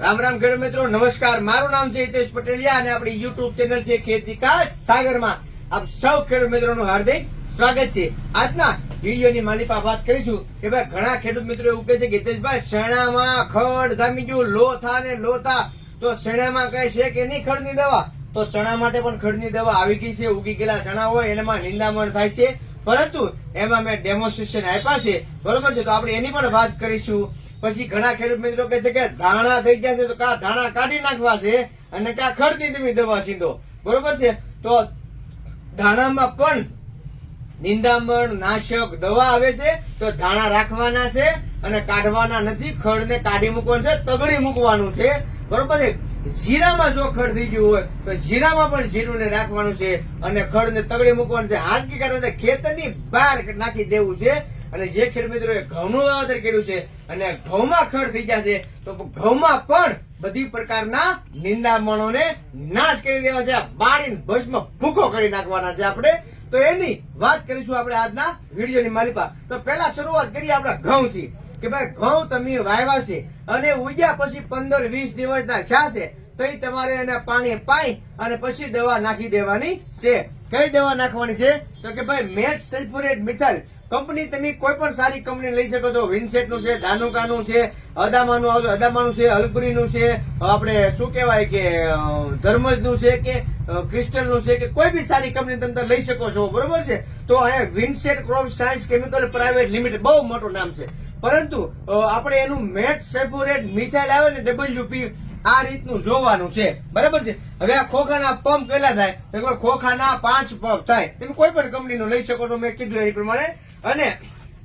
રામ રામ ખેડૂત મિત્રો, નમસ્કાર. મારું નામ છે હિતેશ પટેલિયા અને આપણી યુટ્યુબ ચેનલ છે ખેતીકા સાગરમાં. આપ સૌ ખેડૂત મિત્રોનું હાર્દિક સ્વાગત છે. આજના વિડીયોની માલિકા વાત કરીશું કે ભાઈ ઘણા ખેડૂત મિત્રો એવું કહે છે કે હિતેશભાઈ, શેણામાં ખડ જામી ગયું, લોથા ને લોથા તો શેણામાં કઈ છે કે નહીં ખડની દવા? તો ચણા માટે પણ ખડની દવા આવી ગઈ છે, ઉગી ગયેલા ચણા હોય એનામાં નિંદામણ થાય છે. પરંતુ એમાં મેં ડેમોન્સ્ટ્રેશન આપ્યા છે. બરોબર છે? તો આપણે એની પણ વાત કરીશું. પછી ઘણા ખેડૂત મિત્રો કહે છે કે ધાણા થઈ ગયા છે તો કા ધાણા કાઢી નાખવા છે અને કા ખડની તમે દવા સીધો? બરોબર છે? તો ધાણામાં પણ નિંદામણ, નાશક દવા આવે છે, તો ધાણા રાખવાના છે અને કાઢવાના નથી, ખડને કાઢી મૂકવાનું છે, તગડી મૂકવાનું છે. બરોબર છે? જીરામાં જો ખડ થઈ ગયું હોય, તો જીરામાં પણ જીરુંને રાખવાનું છે અને ખડને તગડી મૂકવાનું છે. હાથકી કાઢવા ખેતરની બહાર નાખી દેવું છે. અને જે ખેડૂત મિત્રોએ ઘઉંનું વાવેતર કર્યું છે અને ઘઉંમાં ખડ થઈ ગયા છે, તો ઘઉંમાં પણ બધી પ્રકારના નિંદામણોને નાશ કરી દેવા છે. બાળીને ભસ્મ ભૂકો કરી નાખવાના છે આપણે. તો એની વાત કરીશું આપણે આજના વિડીયોની માલિપા. તો પહેલા શરૂઆત કરીએ આપણા ઘઉંથી. કે ભાઈ, ઘઉં તમે વાવ્યા છે અને ઉગ્યા પછી પંદર વીસ દિવસના છાશે તો તમારે એને પાણી પાઈ અને પછી દવા નાખી દેવાની છે. કઈ દવા નાખવાની છે? તો કે ભાઈ, મેટ સલ્ફોરેટ મિથલ કંપની તમે કોઈ પણ સારી કંપની લઈ શકો છો. વિન્સેટનું છે, ધાનુકાનું છે, અદામાનું આવશે. અદામાનું છે, અલપુરીનું છે, આપણે શું કહેવાય કે ધર્મજનું છે કે ક્રિસ્ટલનું છે કે, કોઈ બી સારી કંપની તમે લઈ શકો છો. બરોબર છે? તો અહીંયા Vinset crop science chemical private limited, બહુ મોટું નામ છે. પરંતુ આપણે એનું મેટ સેપોરેટ મિથાઇલ આવે ને ડબલ્યુપી આ રીતનું જોવાનું છે. બરાબર છે? હવે આ ખોખાના પંપ કેટલા થાય? ખોખાના પાંચ પંપ થાય. તમે કોઈ પણ કંપનીનું લઈ શકો છો, મેં કીધું એ પ્રમાણે. અને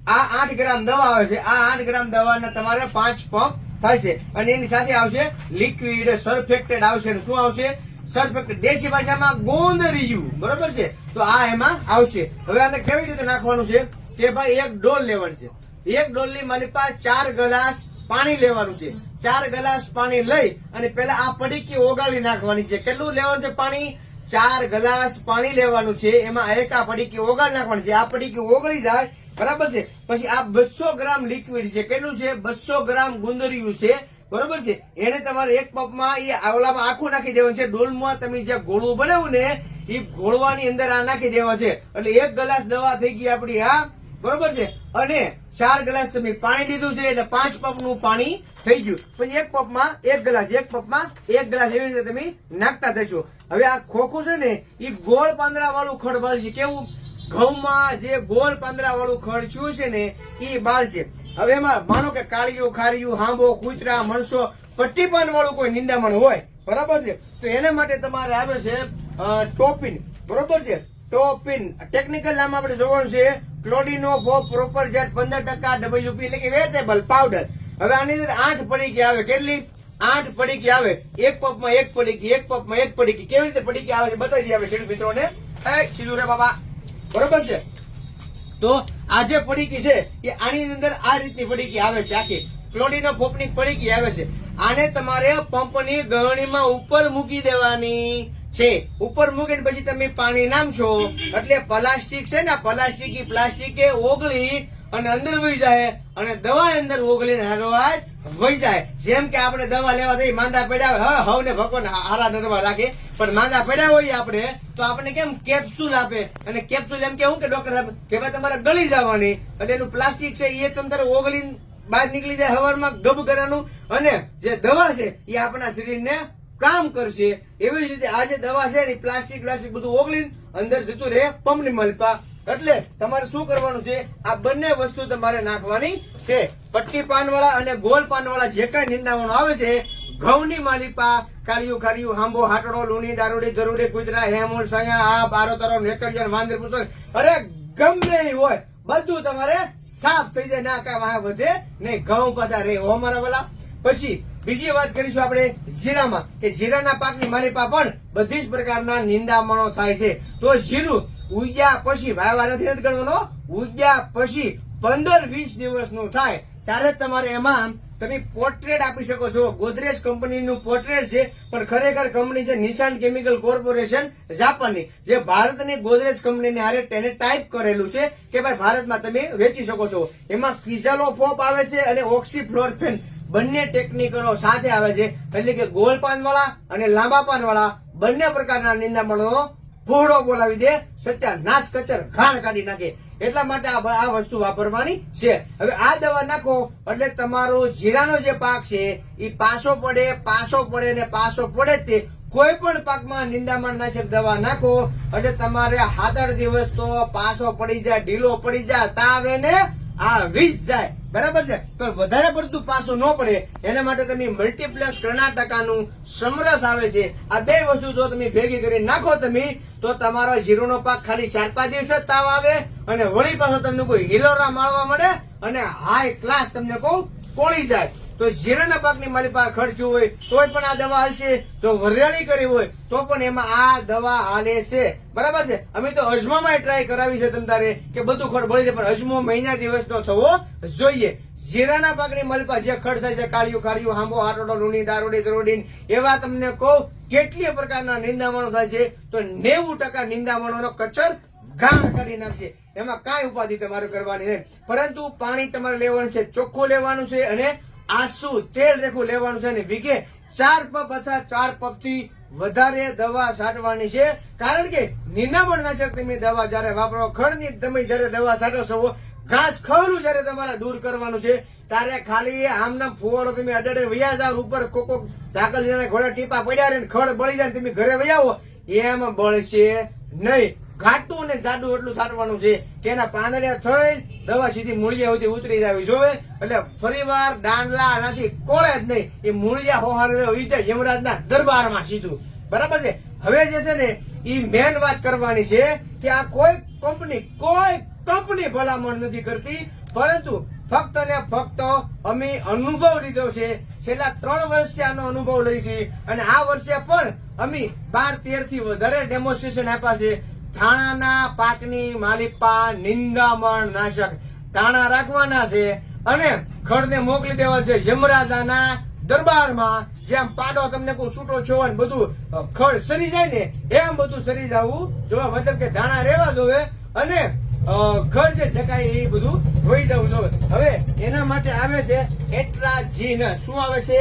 આ આઠ ગ્રામ દવા આવે છે. આ આઠ ગ્રામ દવાના તમારે પાંચ પંપ થાય છે. અને એની સાથે આવશે લિક્વિડ સરફેક્ટેડ આવશે શું આવશે? સરફેક્ટેડ દેશી ભાષામાં ગોંદરિયું. બરોબર છે? તો આ એમાં આવશે. હવે આને કેવી રીતે નાખવાનું છે? કે ભાઈ એક ડોલ લેવાનું છે. એક ડોલની મારી પાસે ચાર ગ્લાસ પાણી લેવાનું છે. ચાર ગ્લાસ પાણી લઈ અને પેલા આ પડીકી ઓગાળી નાખવાની છે. કેટલું લેવાનું છે પાણી? ચાર ગ્લાસ પાણી લેવાનું છે. એમાં એક આ પડીકી ઓગાળી નાખવાની છે. આ પડીકી ઓગળી જાય, બરાબર છે? પછી આ બસો ગ્રામ લિક્વિડ છે. કેટલું છે? બસો ગ્રામ ગુંદરિયું છે. બરોબર છે? એને તમારે એક પપમાં એ આવલામાં આખું નાખી દેવાનું છે. ડોલમાં તમે જે ગોળું બનાવ્યું ને એ ગોળવાની અંદર આ નાખી દેવા છે. એટલે એક ગ્લાસ દવા થઈ ગઈ આપણી આ બરોબર છે? અને ચાર ગ્લાસ તમે પાણી લીધું છે એટલે પાંચ પપનું પાણી થઈ ગયું. પછી એક પપમાં એક ગ્લાસ, એક પપમાં એક ગ્લાસ એવી રીતે તમે નાખતા થશો. હવે આ ખોખું છે ને એ ગોળ પાંદરા વાળું ખડ છે. કેવું? ઘઉંમાં જે ગોળ પાંદરા વાળું ખડ છું ને એ બાળ છે. હવે એમાં માનો કે કાળિયું, ખારિયું હાંબો કૂતરા, મણસો પટ્ટીપાન વાળું કોઈ નિંદામણ હોય. બરાબર છે? તો એના માટે તમારે આવે છે ટોપિન. બરોબર છે? ટોપિન. ટેકનિકલ નામ આપણે જોવાનું છે. ક્લોડિનો ફો પ્રોપર જેટ પંદર ટકા ડબલ્યુપી એટલે કે વેટેબલ પાવડર હવે આની અંદર આઠ પડીકી આવે. કેટલી? આઠ પડીકી આવે. એક પપમાં એક પડીકી, એક પપમાં એક પડીકી. કેવી રીતે પડીકી આવે બતાવી દઈએ ખેડૂત મિત્રોને. બાબા. બરોબર છે? તો આ જે પડીકી છે, એ આની અંદર આ રીતની પડીકી આવે છે આખી. ક્લોડીનો ફોપની પડીકી આવે છે. આને તમારે પંપની ગળણીમાં ઉપર મૂકી દેવાની. છે. ઉપર મૂકીને પછી તમે પાણી નામશો. એટલે પ્લાસ્ટિક છે ને પ્લાસ્ટિક પ્લાસ્ટિક એ ઓગળી અને અંદર વહી જાય અને દવા અંદર ઓગળીને હારોહાર વહી જાય. જેમ કે આપણે દવા લેવા જઈએ, માંદા પડ્યા હોય. હવ હવને ભગવાન હારા નરવા રાખે. પણ માંદા પડ્યા હોય આપણે, તો આપણને કેમ કેપ્સ્યુલ આપે? અને કેપ્સ્યુલ એમ કેવું કે ડોક્ટર સાહેબ, કે ભાઈ તમારે ગળી જવાની. એટલે એનું પ્લાસ્ટિક છે એ તંદર ઓગળી બહાર નીકળી જાય હવારમાં ગબ કરવાનું. અને જે દવા છે એ આપણા શરીરને કામ કરશે. એવી જ રીતે આ જે દવા છે ને, પ્લાસ્ટિક પ્લાસ્ટિક બધું ઓગળીને અંદર જતું રહે, પંપની મલપા. એટલે તમારે શું કરવાનું છે? આ બંને વસ્તુ તમારે નાખવાની છે. પટ્ટી પાનવાળા અને ગોલ પાનવાળા જે કઈ નિંદામણો આવે છે, ઘઉંની માલિપા, કાળિયું, ખારિયું હાંબો હાટડો, લૂણી, દારૂડી, ધરૂડી, કુતરા, હેમોલ, સયા આ બારો તરો નેકરિયન વાંદર પૂછો અરે, ગમે હોય, બધું તમારે સાફ થઈ જાય ના વાહ વધે નહીં. ઘઉં પાછા રે ઓ મારા પછી બીજી વાત કરીશું આપણે જીરામાં, કે જીરાના પાકની માલિપા પણ બધી જ પ્રકારના નિંદામણો થાય છે. તો જીરું ઉગ્યા પછી વાયવા નથી ગણવાનો ઉગ્યા પછી પંદર વીસ દિવસનું થાય. ત્યારે તમારે એમાં તમે પોર્ટ્રેટ આપી શકો છો. ગોદરેજ કંપનીનું પોર્ટ્રેટ છે, પણ ખરેખર કંપની છે નિશાન કેમિકલ કોર્પોરેશન જાપાનની, જે ભારતની ગોદરેજ કંપનીને હારે તેને ટાઈપ કરેલું છે, કે ભાઈ ભારતમાં તમે વેચી શકો છો. એમાં કિઝાલો પોપ આવે છે અને ઓક્સીફ્લોરફેન બંને ટેકનિકલો સાથે આવે છે. એટલે કે ગોળ પાનવાળા અને લાંબા પાનવાળા બંને પ્રકારના નિંદામણો ફોડો બોલાવી દે, સચ્ચા નાશ કચર ઘાણ કાઢી નાખે. એટલા માટે આ વસ્તુ વાપરવાની છે. હવે આ દવા નાખો, એટલે તમારો જીરાનો જે પાક છે એ પાસો પડે પાસો પડે ને પાસો પડે તે કોઈ પણ પાકમાં નિંદામણ નાશક દવા નાખો, એટલે તમારે સાત દિવસ તો પાસો પડી જાય, ઢીલો પડી જાય, તાવે ને આ વીસ જાય. બરાબર છે? પણ વધારે પડતું પાછું ન પડે. એના માટે તમે મલ્ટીપ્લેક્સ કર્ણાટકાનું સમરસ આવે છે. આ બે વસ્તુ જો તમે ભેગી કરી નાખો તમે, તો તમારો જીરુનો પાક ખાલી ચાર પાંચ દિવસ જ તાવ આવે અને વળી પાછો તમને કોઈ હિલોરા માળવા મળે અને હાઈ ક્લાસ તમને કહું કોળી જાય. તો જીરાના પાકની મારી પાસે ખર્ચું હોય, તોય પણ આ દવા હાલશે. જો વરિયાળી કરી હોય, તો પણ એમાં આ દવા હાલે છે. બરાબર છે? અમે તો અજમામાં ટ્રાય કરાવી છે તમ તારે કે બધું ખડ ભળી જાય, પણ અજમો મહિના દિવસનો થવો જોઈએ. જીરાના પાકની મલપા જે ખડ થાય છે, કાળિયું, ખારિયું હાંબો હાટોડો લૂણી, દારૂડી દરોડી એવા તમને કહું કેટલી પ્રકારના નિંદામણો થાય છે, તો નેવું ટકા નિંદામણોનો કચર ગાળ કરી નાખશે. એમાં કાંઈ ઉપાધિ તમારે કરવાની નહીં. પરંતુ પાણી તમારે લેવાનું છે, ચોખ્ખું લેવાનું છે અને આસુ તેલ રેખું લેવાનું છે અને વીઘે ચાર પપ અથવા ચાર પપથી વધારે દવા છાંટવાની છે. કારણ કે નિનામણ નાશક તમે દવા જયારે વાપરો ખડની તમે જયારે દવા છાંટો છો, ઘાસ ખવડું જયારે તમારે દૂર કરવાનું છે, ત્યારે ખાલી આમના ફુવારો તમે અડડે વયા જાવ ઉપર કોકો સાકલ ઘોડા ટીપા પડ્યા રે ખડ બળી જાય તમે ઘરે વયાવો એમાં બળશે નહીં. ઘાટું ને જાડું એટલું સારવાનું છે કે એના પાંદડિયા થઈ દવા સીધી મૂળિયા સુધી ઉતરી જાવી જોવે. એટલે ફરીવાર દાંડલા નથી, કોળે જ નહીં. એ મૂળિયા હોહાર ઉઈતે યમરાજના દરબારમાં સીધું. બરાબર છે? હવે જે છે ને એ મેન વાત કરવાની છે કે આ કોઈ કંપની કોઈ કંપની ભલામણ નથી કરતી, પરંતુ ફક્ત ને ફક્ત અમે અનુભવ લીધો છે. છેલ્લા ત્રણ વર્ષથી આનો અનુભવ લઈ છે. અને આ વર્ષે પણ અમે બાર તેરથી વધારે ડેમોન્સ્ટ્રેશન આપ્યા છે. ધાણાના પાકની માલિપા નિંદામણ નાશક. ધાણા રાખવાના છે અને ખડને મોકલી દેવા છે યમરાજાના દરબારમાં. જેમ પાડો તમને કોઈ છૂટો છો ને બધું ખડ સરી જાય ને, એમ બધું સરી જવું. જોવા મતલબ કે ધાણા રહેવા જોવે અને ઘર જે શકાય એ બધું વહી જવું જોવે હવે એના માટે આવે છે એટ્રાજીન શું આવે છે?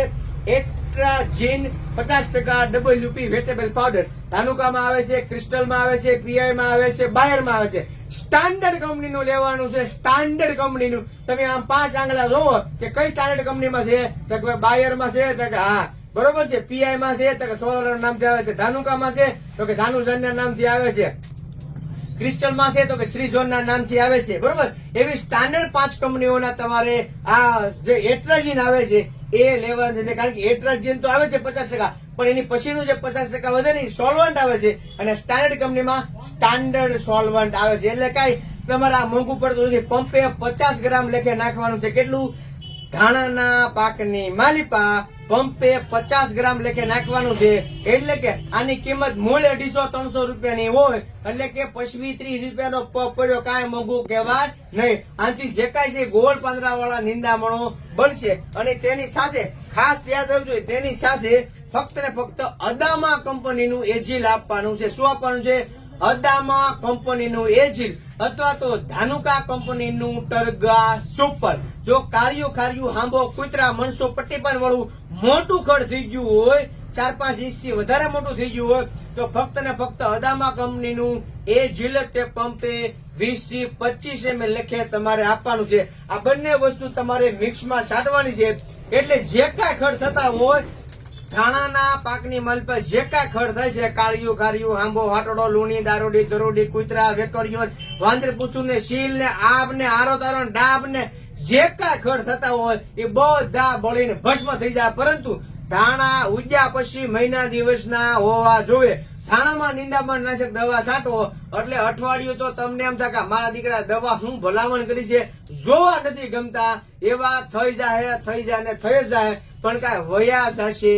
એટ્રાજીન પચાસ ટકા ડબલ્યુપી વેટેબલ પાવડર તાલુકામાં આવે છે ક્રિસ્ટલમાં આવે છે પીઆઈ માં આવે છે બાયરમાં આવે છે. સ્ટાન્ડર્ડ કંપનીનું લેવાનું છે સ્ટાન્ડર્ડ કંપનીનું તમે આમ પાંચ આંગળા જોવો કે કઈ સ્ટાન્ડર્ડ કંપનીમાં છે? તો કે બાયરમાં છે, તો કે હા. બરોબર છે પીઆઈમાં છે, તો કે સોલર નામથી આવે છે, ધાનુકામાં છે, તો કે ધાનુજનના નામથી આવે છે. ક્રિસ્ટલમાં છે, તો કે શ્રીઝોનના નામથી આવે છે. બરોબર? એવી સ્ટાન્ડર્ડ પાંચ કંપનીઓના તમારે આ જે એટ્રાજીન આવે છે એ લેવાનું છે. કારણ કે એટ્રાજીન તો આવે છે પચાસ ટકા. પણ એની પછીનું જે પચાસ ટકા વધે ને સોલ્વન્ટ આવે છે. અને સ્ટાન્ડર્ડ કંપનીમાં સ્ટાન્ડર્ડ સોલ્વન્ટ આવે છે. એટલે કઈ તમારા મોંઘું પડતું નથી પંપે પચાસ ગ્રામ લેખે નાખવાનું છે. કેટલું? ધાણાના પાકની માલિપા પંપે પચાસ ગ્રામ લેખે નાખવાનું છે. એટલે કે આની કિંમત મૂળ અઢીસો ત્રણસો રૂપિયાની હોય, એટલે કે પછી ત્રીસ રૂપિયાનો પપ પડ્યો, કાંઈ મોંઘું કહેવાય નહીં. આથી જે કાંઈ છે ગોળ પાંદડા વાળા નિંદામણો બનશે. અને તેની સાથે, ખાસ યાદ રાખજો, તેની સાથે ફક્ત ને ફક્ત અદામા કંપનીનું એજીલ આપવાનું છે. શું આપવાનું છે? અદામા કંપનીનું એજિલ અથવા તો ધાનુકા કંપનીનું ટર્ગા સુપર. જો કાળિયું ખાર્યું હાંબો કુતરા મણસો પટ્ટીપાન વાળું મોટું ખડ થઈ ગયું હોય, ચાર પાંચ ઇંચથી વધારે મોટું થઈ ગયું હોય, તો ફક્ત ને ફક્ત અદામા કંપનીનું એ જીલ તે પંપે વીસથી પચીસ એમ લખે તમારે આપવાનું છે. આ બંને વસ્તુ તમારે મિક્સમાં છાંટવાની છે. એટલે જે કાંઈ ખડ થતા હોય ધાણાના પાકની મલ પર જે કાંઈ ખડ થશે કાળિયું, ખારિયું, આંબો હાટડો લૂણી, દારૂડી દરોડી કૂતરા, વેકરીઓ, વાંદર પૂછું ને શીલ ને આબ ને આરો તારો ડાબ ને જે કાંઈ ખડ થતા હોય એ બધા બળીને ભસ્મ થઈ જાય. પરંતુ ધાણા ઉગ્યા પછી મહિના દિવસના હોવા જોઈએ. ધાણામાં નિંદામણ નાશક દવા છાંટો. એટલે અઠવાડિયું તો તમને એમ થાય મારા દીકરા દવા હું ભલામણ કરી છે? જોવા નથી ગમતા. એવા થઈ જાય થઈ જાય ને થઈ જાય પણ કાંઈ વયા જશે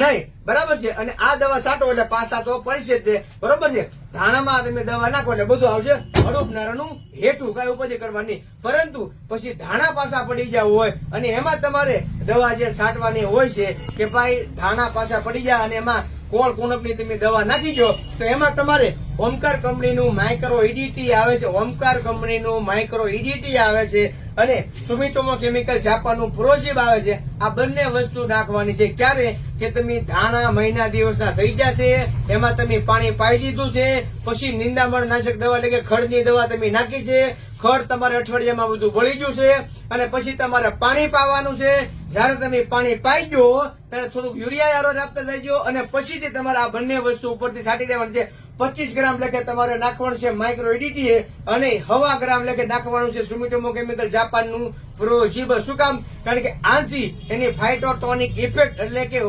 નહીં. બરાબર છે? અને આ દવા છાંટો એટલે પાછા તો પડશે જ તે. બરોબર છે? ધાણામાં તમે દવા નાખો એટલે બધું આવશે. હડુપ નારાનું હેઠું કાંઈ ઉપજી કરવાની પરંતુ પછી ધાણા પાછા પડી જાય હોય અને એમાં તમારે દવા જે છાંટવાની હોય છે કે ભાઈ ધાણા પાછા પડી જાય અને એમાં કોળ કુણપની તમે દવા નાખી દો, તો એમાં તમારે ઓમકાર કંપનીનું માઇક્રો ઈડીટી આવે છે. ઓમકાર કંપનીનું માઇક્રો ઈડીટી આવે છે. અને સુમિટોમો કેમિકલ છાપવાનું પ્રોજીબ આવે છે. આ બંને વસ્તુ નાખવાની છે. ક્યારે? કે તમે ધાણા મહિના દિવસના થઈ જશે, એમાં તમે પાણી પાઈ દીધું છે, પછી નિંદામણ નાશક દવા એટલે કે ખડની દવા તમે નાખી છે ખડ તમારે અઠવાડિયામાં બધું બળી ગયું છે, અને પછી તમારે પાણી પાવાનું છે. જ્યારે તમે પાણી પાઈ ગયો ત્યારે થોડુંક યુરિયા યારો આપતા જઈજો અને પછીથી તમારે આ બંને વસ્તુ ઉપરથી છાંટી દેવાની છે. પચીસ ગ્રામ લેખે તમારે નાખવાનું છે માઇક્રો એડીટી અને હવા ગ્રામ લેખે નાખવાનું છે સુમિટોમો કેમિકલ જાપાનનું પ્રોજીબ શું કામ? કારણ કે આથી એની ફાઇટોટોનિક ઇફેક્ટ એટલે કે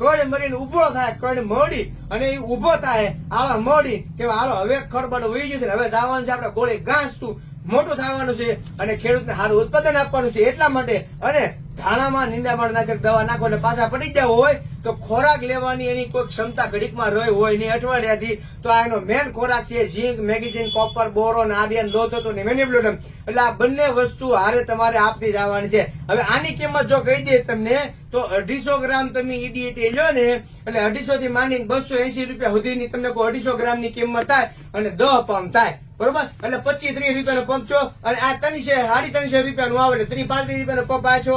કડ મરીને ઊભો થાય કડ મળી અને એ ઊભો થાય, આળા મળી કે હાલો, હવે ખરબડ વહી ગયું છે હવે જવાનું છે, આપણે ગોળી ઘાસતું મોટું થવાનું છે અને ખેડૂતને સારું ઉત્પાદન આપવાનું છે એટલા માટે અને ધાણામાં નિંદામણ નાશક દવા નાખો એટલે પાછા પડી ગયા હોય, તો ખોરાક લેવાની એની કોઈ ક્ષમતા ઘડીકમાં રહી હોય નહીં. અઠવાડિયાથી તો આ એનો મેન ખોરાક છે ઝીંક, મેગેઝીન, કોપર બોરોન આદિયન લોથોતો ને મેનિપ્યુલેટમ એટલે આ બંને વસ્તુ હારે તમારે આપતી જવાની છે. હવે આની કિંમત જો કહી દે તમને, તો અઢીસો ગ્રામ તમે ઈડીએટી લો ને, એટલે અઢીસો થી માંડીને બસો એસી રૂપિયા સુધીની તમને કોઈ અઢીસો ગ્રામની કિંમત થાય અને દહ પંપ થાય. બરોબર? એટલે પચીસ ત્રીસ રૂપિયાનો પંપ છો અને આ ત્રણસો, સાડી ત્રણસો રૂપિયાનું આવે એટલે ત્રીસ પાંત્રીસ રૂપિયાનો પંપ આ છો.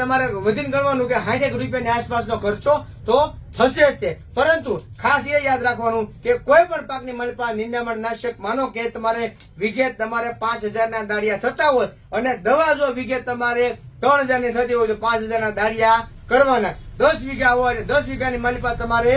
તમારે વધીને ગણવાનું કે સાઠેક રૂપિયાની આસપાસનો ખર્ચો તો થશે જ તે. પરંતુ ખાસ એ યાદ રાખવાનું કે કોઈ પાકની મલપા નિંદામણ માનો કે તમારે વિઘે તમારે પાંચ હજારના દાડિયા થતા હોય અને દવા જો વિઘે તમારે ત્રણ હજારની થતી હોય તો પાંચ હજારના દાડિયા કરવાના. દસ વીઘા હોય અને દસ વીઘાની માલિપા તમારે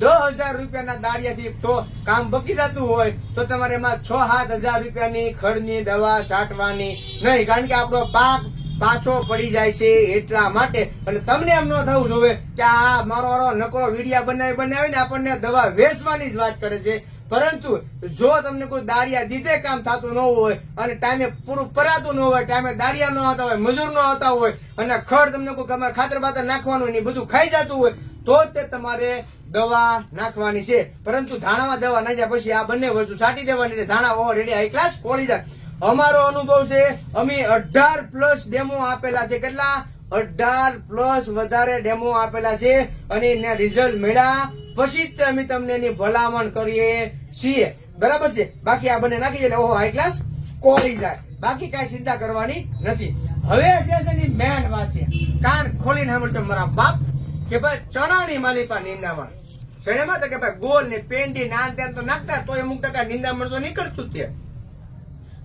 દસ હજાર રૂપિયાના દાડિયાથી તો કામ બકી જતું હોય, તો તમારે એમાં છ સાત હજાર રૂપિયાની ખડની દવા છાંટવાની નહીં. કારણ કે આપણો પાક પાછો પડી જાય છે એટલા માટે. અને તમને એમ ન થવું જોવે કે આ મારો વાળો નકરો વીડિયા બનાવી બનાવીને આપણને દવા વેચવાની જ વાત કરે છે. પરંતુ જો તમને કોઈ દાડિયા દીધે કામ થતું ન હોય અને ટાઈમે પૂરું પરાતું ન હોય, ટાઈમે દાડિયા ન આવતા હોય, મજૂર ન આવતા હોય અને ખડ તમને કોઈ ખાતર બાતર નાખવાનું નહીં બધું ખાઈ જતું હોય તો તે તમારે દવા નાખવાની છે. પરંતુ ધાણામાં દવા નાખ્યા પછી આ બંને વસ્તુ છાંટી દેવાની ધાણા ધાણા ઓલરેડી હાઈ ક્લાસ કોળી જાય. અમારો અનુભવ છે, અમે અઢાર પ્લસ ડેમો આપેલા છે. કેટલા? અઢાર પ્લસ વધારે ડેમો આપેલા છે અને એના રિઝલ્ટ મળ્યા. પછી જ અમે તમને એની ભલામણ કરીએ છીએ. બરાબર છે? બાકી આ બંને નાખી એટલે ઓહો હાઈ ક્લાસ કોળી જાય. બાકી કઈ ચિંતા કરવાની નથી. હવે છે તેની મેન વાત છે. કાન ખોલીને સાંભળતો મારા બાપ કે ભાઈ ચણાની માલિપા નિંદામણ. ચણામાં તો કે ભાઈ ગોળ ને પેંડી ના ત્યાં તો નાખતા તો અમુક ટકા નિંદામણ તો નીકળતું જ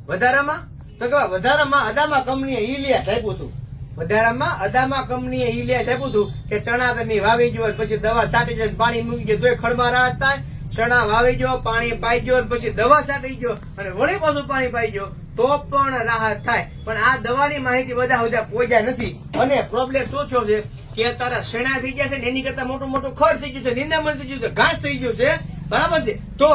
વધારામાં? તો કે વધારામાં અદામા કંપનીએ ઈલિયા આપ્યું હતું. વધારામાં અદામા કંપનીએ ઈલિયા આપ્યું હતું કે ચણા તમે વાવી જુઓ પછી દવા છાંટી જાય પાણી મૂકી જાય તોય ખડમાં રાહત થાય. ચણા વાવી જો પાણી પાઈ જો પછી દવા છાંટી ગયો અને વળી પાછું પાણી પાઈ ગયો તો પણ રાહત થાય. પણ આ દવાની માહિતી બધા બધા પહોંચ્યા નથી. અને પ્રોબ્લેમ શું થયો છે? કે તારા શેણા થઈ ગયા છે એની કરતા મોટું મોટું ખડ થઈ ગયું છે, નિંદામણ થઈ ગયું છે, ઘાસ થઈ ગયું છે. બરાબર છે? તો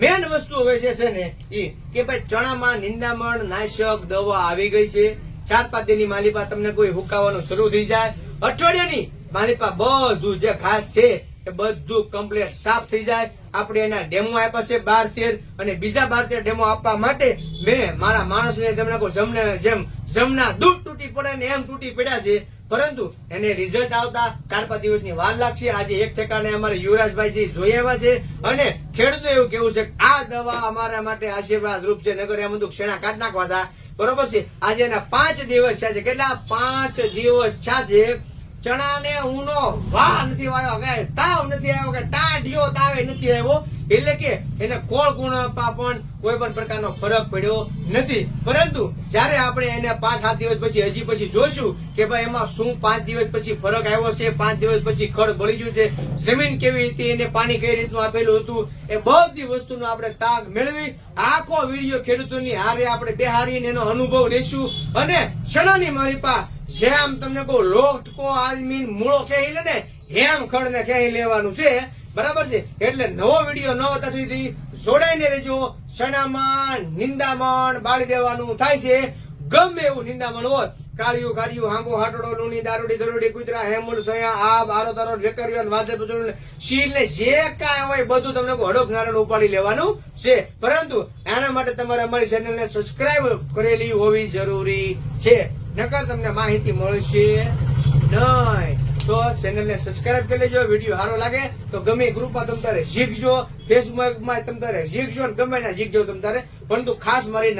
મેન વસ્તુ હવે છે ને એ કે ભાઈ ચણામાં નિંદામણ, નાશક, દવા આવી ગઈ છે. ચાર પાંચ દિનની માલિપા તમને કોઈ હુકાવાનું શરૂ થઈ જાય. અઠવાડિયાની માલિપા બધું જે ઘાસ છે એ બધું કમ્પ્લીટ સાફ થઈ જાય. આપણે એના ડેમો આપ્યા છે બાર તેર અને બીજા બાર તેર ડેમો આપવા માટે મેં મારા માણસને તમને જેમ જમના દૂધ તૂટી પડે ને એમ તૂટી પડ્યા છે. પરંતુ એને રિઝલ્ટ આવતા ચાર પાંચ દિવસની વાર લાગશે. આજે એક ઠેકાણે અમારે યુવરાજભાઈ જોઈ આવ્યા છે અને ખેડૂતો એવું કેવું છે આ દવા અમારા માટે આશીર્વાદ રૂપ છે. નગર એમ ક્ષેણા કાઢ નાખવા હતા બરોબર છે? આજે એના પાંચ દિવસ છે. કેટલા? પાંચ દિવસ છે. ચણાને ઊનો વાહ નથી વાયો કે તાવ નથી આવ્યો કે ટાઢિયો તાવે નથી આવ્યો. એટલે કે એને કોળ ગુણવત્તા પણ કોઈ પણ પ્રકારનો ફરક પડ્યો નથી. પરંતુ જ્યારે આપણે એને પાંચ સાત દિવસ પછી, હજી પછી જોઈશું કે ભાઈ એમાં શું પાંચ દિવસ પછી ફરક આવ્યો છે, પાંચ દિવસ પછી ખડ બળી ગયું છે, જમીન કેવી હતી, એને પાણી કઈ રીતનું આપેલું હતું, એ બધી વસ્તુનો આપણે તાગ મેળવી, આખો વીડિયો ખેડૂતોની હારે આપણે બેહારીને એનો અનુભવ લેશું. અને ચણાની મારી પા જેમ તમને કહું, લોટકો આદમીન મૂળો કહી લે ને, હેમ ખડ ને કહી લેવાનું છે. બરાબર છે? એટલે નવો વીડિયો ન હતા સુધી જોડાઈને રહેજો. ચણામાં નિંદામણ બાળી દેવાનું થાય છે. ગમે એવું નિંદામણ હોય, કાળિયું કાળિયું હાંબો હાટડો, લૂણી, દારૂડી દરોડી કુતરા, હેમુલ, સયા, આબ, આરો, તારો ઢેકરીઓ વાદે વાદળ શીલ ને જે કાંઈ હોય બધું તમને હડોક નારાયણ ઉપાડી લેવાનું છે. પરંતુ એના માટે તમારે અમારી ચેનલને સબસ્ક્રાઇબ કરેલી હોવી જરૂરી છે. નકર તમને માહિતી મળશે નહીં. તો ચેનલને સબસ્ક્રાઇબ કરી લેજો વીડિયો સારો લાગે તો ગમે ગ્રુપમાં તમ તારે શીખજો ફેસબુકમાં તમ તારે શીખજો અને ગમે ના શીખજો તમ તારે. પરંતુ ખાસ મારી